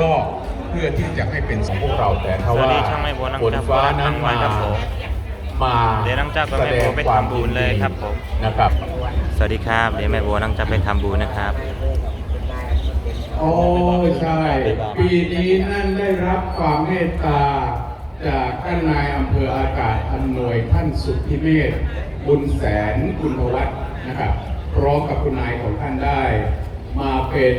ลอกเพื่อที่จะให้เป็นของพวกเราแต่ถ้าสวัสว่าดีช่างแม่บัวน้องฝนจ้าฟ้านั้นบัวมาครับผมมาเดี๋ยวน้องจ้ากับแม่บัวไปทำบุญเลยครับผมนะครับ สวัสดีครับเดี๋ยวแม่บัวน้องจะไปทำบุญนะครับโอ้ใช่ ปีนี้นั่นได้รับความเมตตาจากท่านนายอำเภออากาศอำนวยท่านสุทธิเมธบุญแสนคุณพวัฒน์นะครับพร้อมกับคุณนายของท่านได้ มาเป็น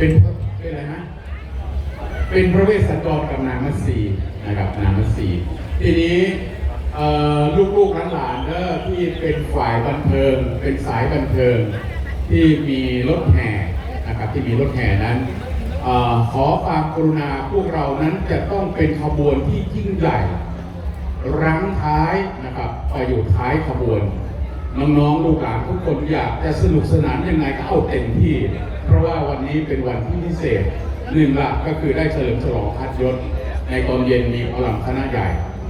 เป็นเป็นอะไรนะเป็นพระเวสสันดรกับนางมัตสีนะครับนางมัตสีทีนี้ลูกๆหลานๆเด้อที่เป็นฝ่ายบันเทิง เป็นสายบันเทิงที่มีรถแห่นะครับที่มีรถแห่นั้นอขอความกรุณาพวกเรานั้นจะต้องเป็นขบวนที่ยิ่งใหญ่รั้งท้ายนะครับไปอยู่ท้ายขบวน น้องๆลูกหลานทุกคนอยากจะสนุกสนานยังไงก็เอาเต็มที่ เพราะว่าวันนี้เป็นวันที่พิเศษหนึ่งละก็คือได้เฉลิมฉลองพัดยศ ในตอนเย็นมีพลังคณะใหญ่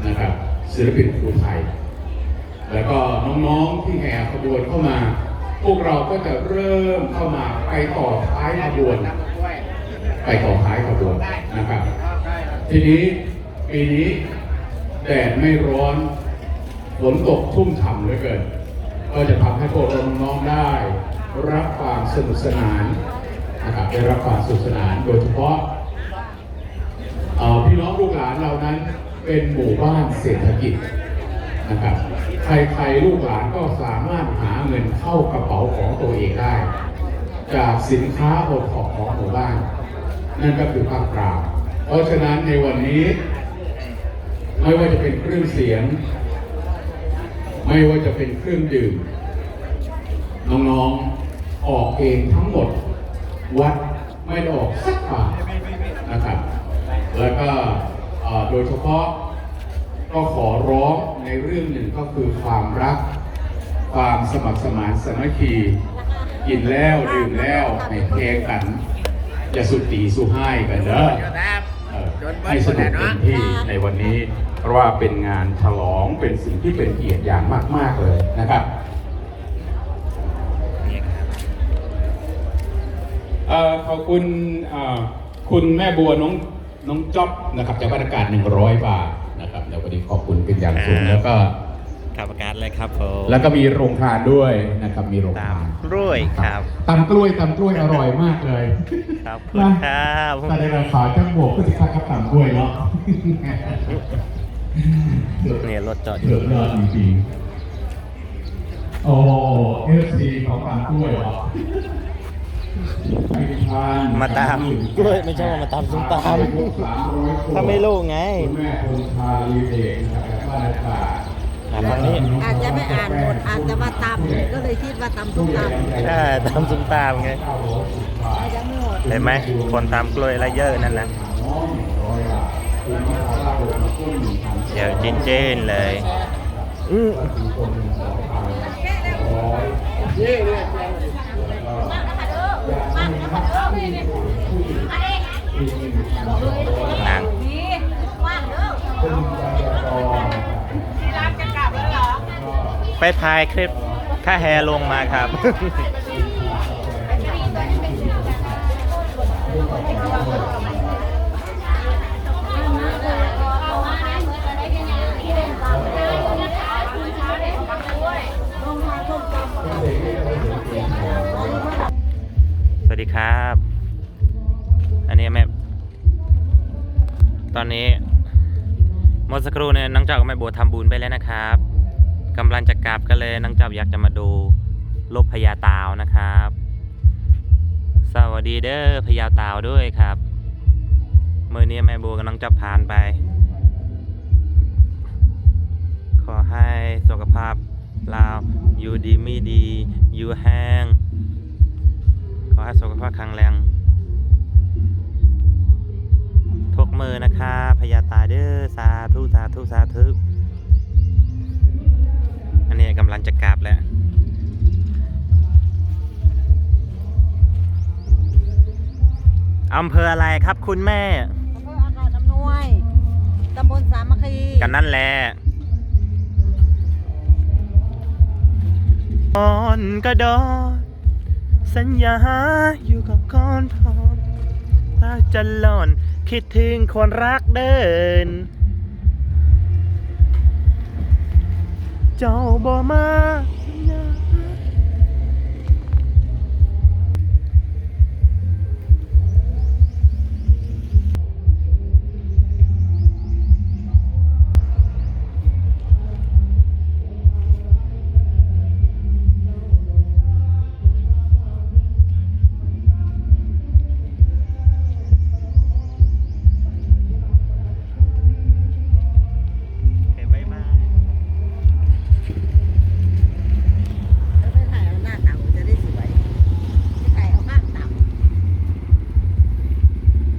นะครับศิลปินครูไทย แล้วก็น้องๆที่แห่ขบวนเข้ามา พวกเราก็จะเริ่มเข้ามาไปต่อท้ายขบวนไปต่อท้ายขบวนนะครับ ทีนี้ปีนี้แดดไม่ร้อนฝนตกทุ่มฉ่ำเหลือเกิน ก็จะทำให้พวกเราน้องได้ รับความสนุกสนานนะครับได้รับความสนุกสนานโดยเฉพาะพี่น้องลูกหลานเรานั้นเป็นหมู่บ้านเศรษฐกิจนะครับใครๆลูกหลานก็สามารถหาเงินเข้ากระเป๋าของตัวเองได้ จากสินค้าโอทอปของหมู่บ้าน นั่นก็คือภาคกลางเพราะฉะนั้นในวันนี้ ไม่ว่าจะเป็นเครื่องเสียง ไม่ว่าจะเป็นเครื่องดื่ม น้องๆออกเองทั้งหมด วัดไม่ได้ออกสักบาทนะครับ แล้วก็โดยเฉพาะก็ขอร้องในเรื่องหนึ่งก็คือความรัก ความสมัครสมานสมัคคีกินแล้วดื่มแล้วให้เทกันอย่าสุดตีสุให้กันเด้อ ให้สนุกเต็มที่ในวันนี้ เพราะว่าเป็นงานฉลองเป็นสิ่งที่เป็นเกียรติอย่างมาก ๆ เลยนะครับนี่ครับเอ่อขอบคุณเอ่อคุณแม่บัวน้องน้องจ๊อบนะครับจากบรรยากาศ100 บาทนะครับเดี๋ยววันนี้ขอบคุณเป็นอย่างสูงแล้วก็ ขับอากาศเลยครับผมแล้วก็มีโรงทานด้วยนะครับมีโรงตามทานกล้วยครับตำกล้วยตำกล้วยอร่อยมากเลยครับคุณครับตอนในเราขาวจังโบกก็จะคักกับตำกล้วยเนาะเนี่ยรถจอดอเถืยู่อกยอดจริงๆโอ้เอฟซีของตำกล้วยเหรอไปทานมาตามกล้วยไม่ใช่ว่ามาตามส้มตำถ้าไม่รู้ไง คุณแม่คงคาลีเดชนะครับบ้านอา กาศอะฟังนี้อาจจะไม่อ่านบทอาจจะมาตำก็เลยคิดว่าตำส้มตำใช่ตามส้มตำไงอาจจะไม่หมดเห็นไหมคนตามกล้วยอะไรเยอะนั่นนะเดี๋ยวเจนๆเลยอื้อห ไปถ่ายคลิปค่าแฮลงมาครับ สวัสดีครับ อันนี้แม่ตอนนี้เมื่อสักครู่เนี่ยน้องเจ้ากับแม่บัวทำบุญไปแล้วนะครับ กำลังจะกลับกันเลยน้องเจ้าอยากจะมาดูลบพญาตาวนะครับ สวัสดีเด้อพญาตาวด้วยครับเมื่อนี้แม่บัวกับน้องเจ้าผ่านไป ขอให้สุขภาพเราอยู่ดีไม่ดี อยู่แห้ง ขอให้สุขภาพแข็งแรงทุกมือนะคะพญาตาเด้อสาธุสาธุสาธุ อันนี้กำลังจะกลับแล้วอำเภออะไรครับคุณแม่ อำเภออากาศอำนวยตำบลสามัคคีกันนั่นแหละอ่อนกระดอนสัญญาอยู่กับอนทอนตาจะหล่อน คิดถึงคนรักเดิน เจ้าบ่มา